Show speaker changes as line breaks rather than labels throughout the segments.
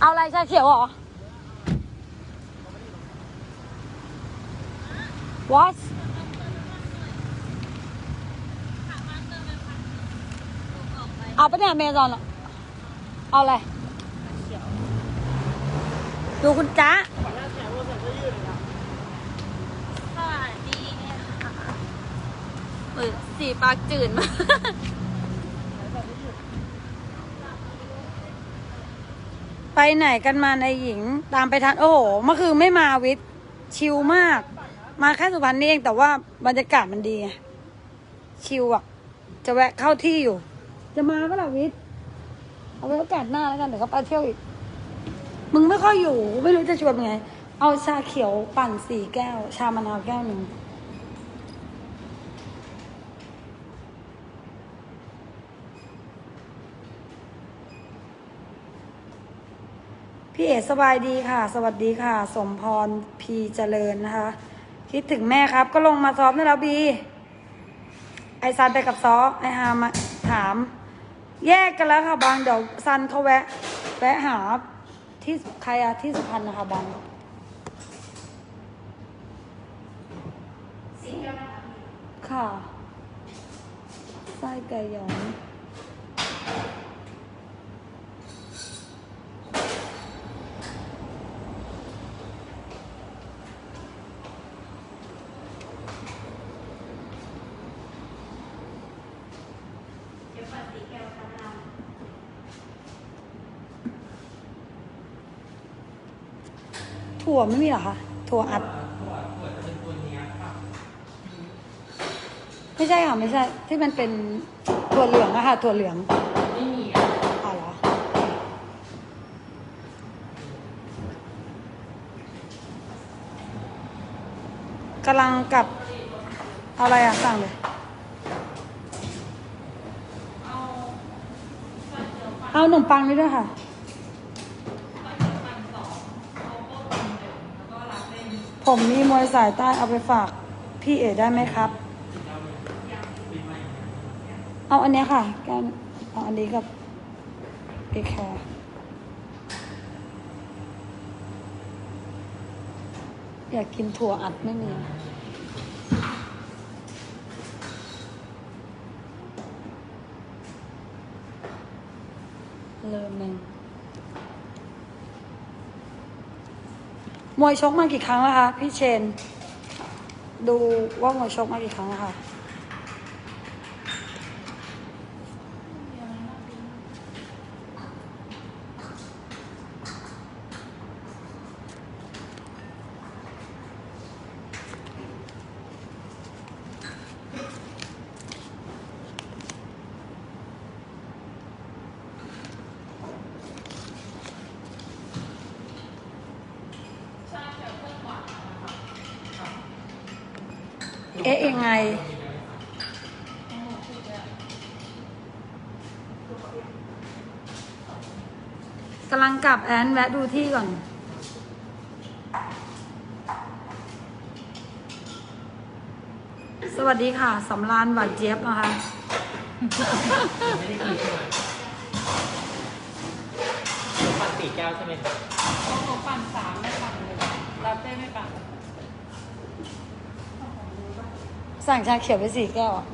เอาอะไรชาเขียวเหรอ what เอาไปะเนี่ยเมซอนอะเอาอะไร ดูคุณจ๊ะ
สวัสดีค่ะเปิดสีปากจืดมาก
ไปไหนกันมาในหญิงตามไปทันโอ้โหเมื่อคืนไม่มาวิทย์ชิลมาก มาแค่สุพรรณนี่เองแต่ว่าบรรยากาศมันดี ชิลอะ จะแวะเข้าที่อยู่ จะมาก็ล่ะวิทย์เอาไว้โอกาสหน้าแล้วกันเดี๋ยวเขาไปเที่ยวอีก มึงไม่ค่อยอยู่ ไม่รู้จะชวนมึงไง เอาชาเขียวปั่นสี่แก้ว ชามะนาวแก้วหนึ่ง เอ๋สบายดีค่ะ สวัสดีค่ะ สมพรพีเจริญนะคะ คิดถึงแม่ครับ ก็ลงมาซ้อมได้แล้วบี ไอซันไปกับซอไอฮามาถาม แยกกันแล้วค่ะบางเดี๋ยวซันเขาแวะ แวะหาที่ใครอะที่สุพรรณนะคะบางค่ะไส้ไก่หยอง ถั่วไม่มีเหรอคะ ถั่วอัด ไม่ใช่ค่ะ ไม่ใช่ ที่มันเป็นถั่วเหลืองอะค่ะ ถั่วเหลือง ไม่มีอ๋อเหรอ กำลังกับเอาอะไรอะสั่งเลย เอาขนมปังนี่ด้วยค่ะ ผมมีมวยสายใต้เอาไปฝากพี่เอ๋ได้ไหมครับ เอาอันเนี้ยค่ะแก้วเอาอันนี้กับเอแคร์อยากกินถั่วอัดไม่มี เริ่มหนึ่ง มวยชกมากี่ครั้งแล้วคะพี่เชน ดูว่ามวยชกมากี่ครั้งแล้วคะ อ๊ะยังไง กำลังกลับแอนแวะดูที่ก่อน สวัสดีค่ะสำรานหวานเจี๊ยบนะคะ
ปั่นสี่แก้วใช่ไหมครับ
เขาปั่นสามไม่ปั่นเลยรับได้ไม่ปั่น
สั่งชาเขียวไปสี่แก้วอะ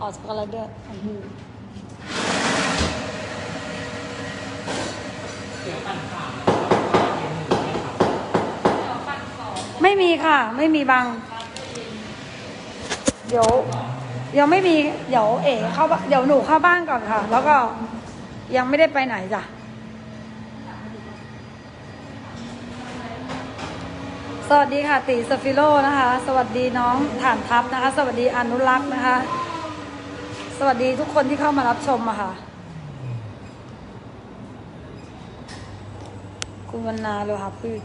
ออกช็อกโกแลตด้วยอืม
เดี๋ยวปั่นสามแล้วก็เย็นหนึ่งไหมครับ
ไม่มีค่ะ ไม่มีบัง เดี๋ยว ยังไม่มี เดี๋ยวเอ๋เข้าบ้านเดี๋ยวหนูเข้าบ้านก่อนค่ะ แล้วก็ยังไม่ได้ไปไหนจ้ะ สวัสดีค่ะตีสฟิโลนะคะ สวัสดีน้องฐานทัพนะคะ สวัสดีอนุรักษ์นะคะ สวัสดีทุกคนที่เข้ามารับชมอะค่ะ คุณวรรณาโลหะพืช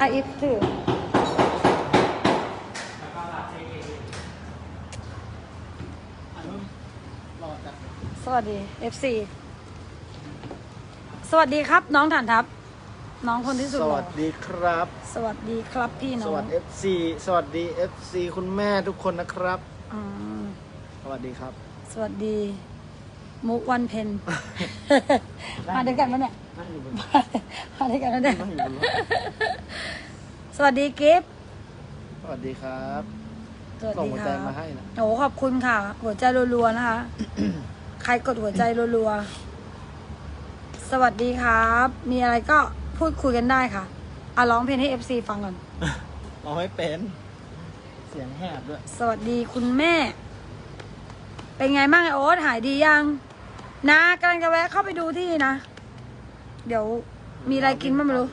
อะอิฟถือสวัสดี FC สวัสดีครับน้องฐานทัพ น้องคนที่สุด
ส
หล่อ
วัสดีครับ
สวัสดีครับพี่น้
ส
อง
วัสดี FC สวัสดี FC คุณแม่ทุกคนนะครับ
อืม
สวัสดีครับ
สวัสดี มุกวันเพนมาด้วยกันปะเนี่ย
นั่งอยู่บน
มาด้วยกันปะเนี่ย
นั่งอยู่บนรถ
สวัสดีกิฟต์
สวัสดีครับ
สวัส
ส่ง
ดี
หัว
ค
ใจ
รับ
มาให้นะ
โอ้ขอบคุณค่ะ หัวใจรัวๆนะคะ ใครกดหัวใจรัวๆ สวัสดีครับ มีอะไรก็ พูดคุยกันได้ค่ะอะร้องเพลงให้ FC ฟังก่อน
เราให้เป็น เสียงแหบด้วย
สวัสดีคุณแม่ เป็นไงบ้างไอโอ๊ตหายดียัง นะกำลังจะแวะเข้าไปดูที่นะ เดี๋ยวมีอะไรกินบ้างไม่รู้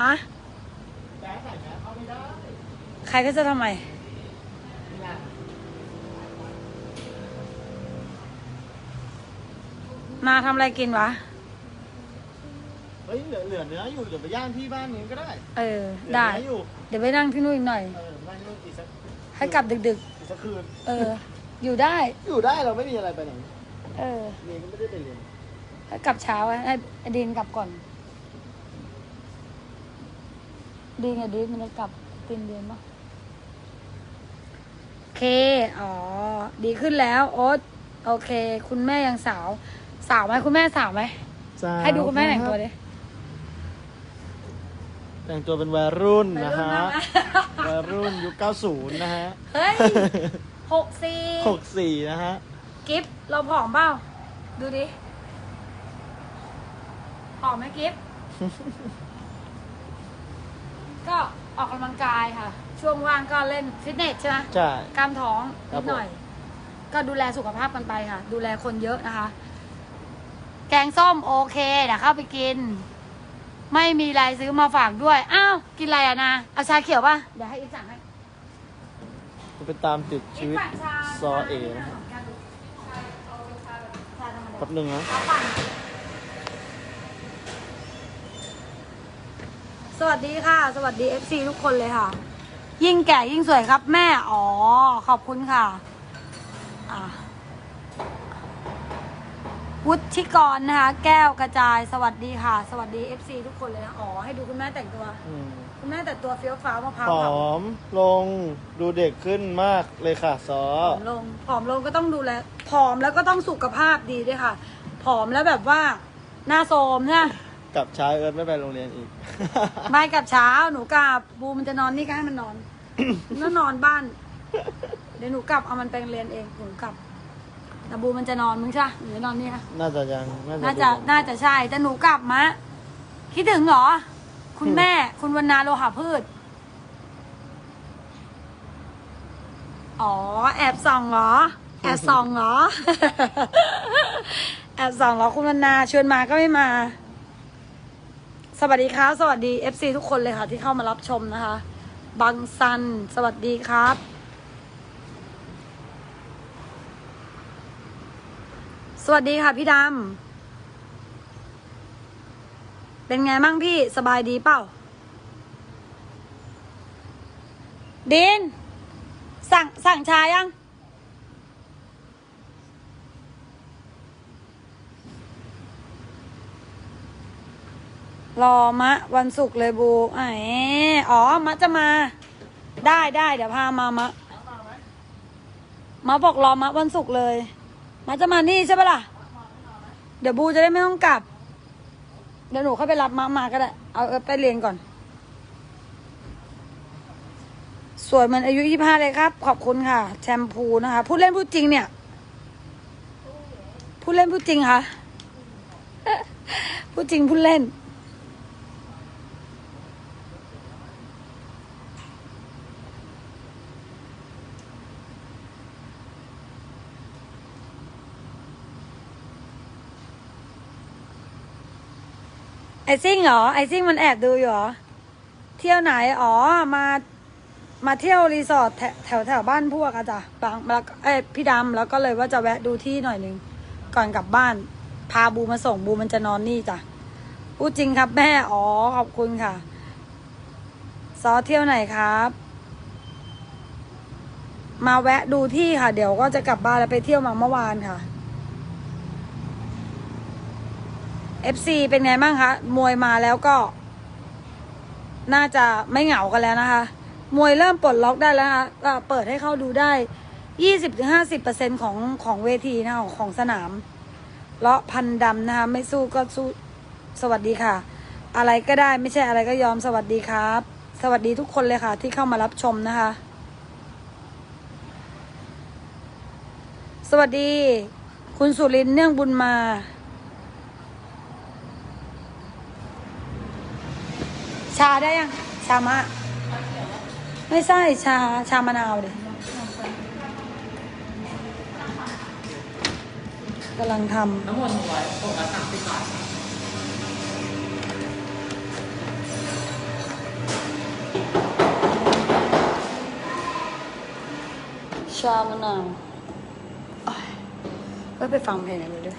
ฮะใครก็จะทำไมมาทำอะไรกินวะ
เฮ้ยเหลือเหลือเนื้ออยู่เดี๋ยวไปย่างที่บ้านนี้ก็ได้
เออ
เหลือ
ได้
เนื้ออยู่
เดี๋ยวไปนั่งที่นู่นอีกหน่อย
เออนั่งนู่นอีกสัก
ให้กลับดึก
อีกสักคืน
ๆ เออ อยู่ได้
อยู่ได้เราไม่มีอะไรไปไหน
เออ
เรียนก็ไม่ได้ไปเรียน
ให้กลับเช้าให้ไอ้ดีนกลับก่อน ดีไงดีนมันจะกลับตีนเดือนปะโอเค อ๋อ ดีขึ้นแล้วโอ๊ตโอเค คุณแม่ยังสาว สาวไหมคุณแม่สาวไหม ให้ดูคุณแม่แต่งตัวดิ
แต่งตัวเป็นวัยรุ่นนะฮะ
วัยรุ่นมาก
วัยรุ่นยุค 90 นะฮะ
เฮ้ยหกสี่
64นะฮะ
กิฟเราผอมเปล่า ดูดิ ผอมไหมกิฟก็ออกกำลังกายค่ะ ช่วงว่างก็เล่นฟิตเนสใช่ไหม
ใช่
กล้ามท้อง
ครั
นิ
บ
ดหน่อย ก็ดูแลสุขภาพกันไปค่ะ ดูแลคนเยอะนะคะ แกงส้มโอเคเดี๋ยวเข้าไปกิน ไม่มีอะไรซื้อมาฝากด้วย อ้าว กินอะไรอะนะเอาชาเขียวป่ะ เดี๋ยวให้อีกสั่งให้
ไปตามติดชีวิต
กปั่นชา
ซอเอนะฮะ
ชาธรรมดา
แป๊บหนึงนะ
เอาปั่นสวัสดีค่ะ สวัสดี FC ทุกคนเลยค่ะ ยิ่งแก่ยิ่งสวยครับแม่ อ๋อ ขอบคุณค่ะ อะ วุฒิกรนะคะ แก้วกระจายสวัสดีค่ะ สวัสดี FC ทุกคนเลยนะ อ๋อ ให้ดูคุณแม่แต่งตัว
อืม
คุณแม่แต่งตัวเฟี้ยวฟ้าวมะพร้าว
ผ
เผา
อมลงดูเด็กขึ้นมากเลยค่ะซอ
ผอมลงผอมลงก็ต้องดูแลผอมแล้วก็ต้องสุขภาพดีด้วยค่ะผอมแล้วแบบว่าหน้าโทรมเนี่ย
กลับเช้าเอิร์ธไม่ไปโรงเรียนอีก
ไม่กลับเช้าหนูกลับบูมันจะนอนนี่ก็ให้มันนอน แล้วนอนบ้าน เดี๋ยวหนูกลับเอามันไปเรียนเองหนูกลับ แต่บูมันจะนอนมึงใช่ปะหรือนอนนี่คะ
น่าจะยัง
น่าจะน่าจะใช่ แต่หนูกลับมะ คิดถึงเหรอ คุณแม่ คุณวรรณาโลหะพืช อ๋อ แอบส่องเหรอ แอบส่องเหรอ แอบส่องเหรอคุณวรรณาชวนมาก็ไม่มา สวัสดีครับ สวัสดี FC ทุกคนเลยค่ะ ที่เข้ามารับชมนะคะ บังซัน สวัสดีครับ สวัสดีค่ะพี่ดำ เป็นไงมั่งพี่สบายดีเปล่า ดิน สั่งสั่งชายัง รอมะ วันศุกร์เลยบูไอ้อ๋อ มะจะมา ได้ได้เดี๋ยวพามามะ มาบอกรอมะวันศุกร์เลย มาจะมานี่ใช่ปะล่ะ เดี๋ยวบูจะได้ไม่ต้องกลับ เดี๋ยวหนูเข้าไปรับมามาก็ได้ เอาเอาไปเรียนก่อน สวยเหมือนอายุยี่ห้าเลยครับ ขอบคุณค่ะ แชมพูนะคะพูดเล่นพูดจริงเนี่ยพูดเล่นพูดจริงค่ะพูดจริงพูดเล่น ไอซิ่งเหรอ ไอซิ่งมันแอบดูอยู่เหรอ เที่ยวไหน อ๋อ มา มาเที่ยวรีสอร์ทแถวแถวบ้านพวกอะจ้ะบางแล้วเอ้พี่ดำแล้วก็เลยว่าจะแวะดูที่หน่อยหนึ่งก่อนกลับบ้าน พาบูมาส่งบูมันจะนอนนี่จ้ะพูดจริงครับแม่ อ๋อ ขอบคุณค่ะ ซอเที่ยวไหนครับ มาแวะดูที่ค่ะ เดี๋ยวก็จะกลับบ้านแล้วไปเที่ยวมาเมื่อวานค่ะ FC เป็นไงบ้างคะ มวยมาแล้วก็ น่าจะไม่เหงากันแล้วนะคะ มวยเริ่มปลดล็อกได้แล้วนะคะก็เปิดให้เข้าดูได้ยี่สิบถึงห้าสิบเปอร์เซ็นของของเวทีนะของของสนามเลาะพันดำนะคะ ไม่สู้ก็สู้สวัสดีค่ะ อะไรก็ได้ไม่ใช่อะไรก็ยอมสวัสดีครับ สวัสดีทุกคนเลยค่ะ ที่เข้ามารับชมนะคะ สวัสดี คุณสุรินเนื่องบุญมา ชาได้ยัง ชามะ ไม่ใช่ชาชามะนาวเลยกำลังทำ
น้ำมันไว้ตกละสามสิบบาทครับ
ชามะนาวอ้ายเอ้ยไปฟังเพลงกันเลยด้วย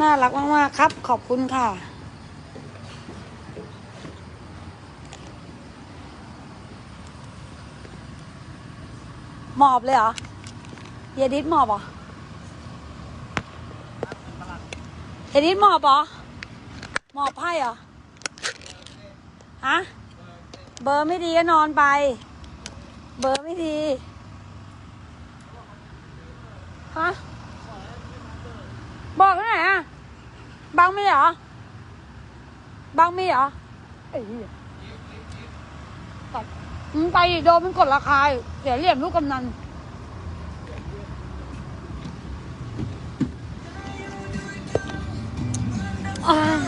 น่ารักมาก ๆ ครับ ขอบคุณค่ะ หมอบเลยเหรอเยดิดหมอบเหรอเยดิดหมอบเหรอหมอบไพ่เหรอฮะเบอร์ไม่ดีก็นอนไป เบอร์ไม่ดีฮะ บอกที่ไหนอะ บางมีเหรอ บางมีเหรอไอ้เหี้ยตัดมึงไปอีกโดนมันกดราคาอีกเสียเหลี่ยมลูกกำนัน อ่า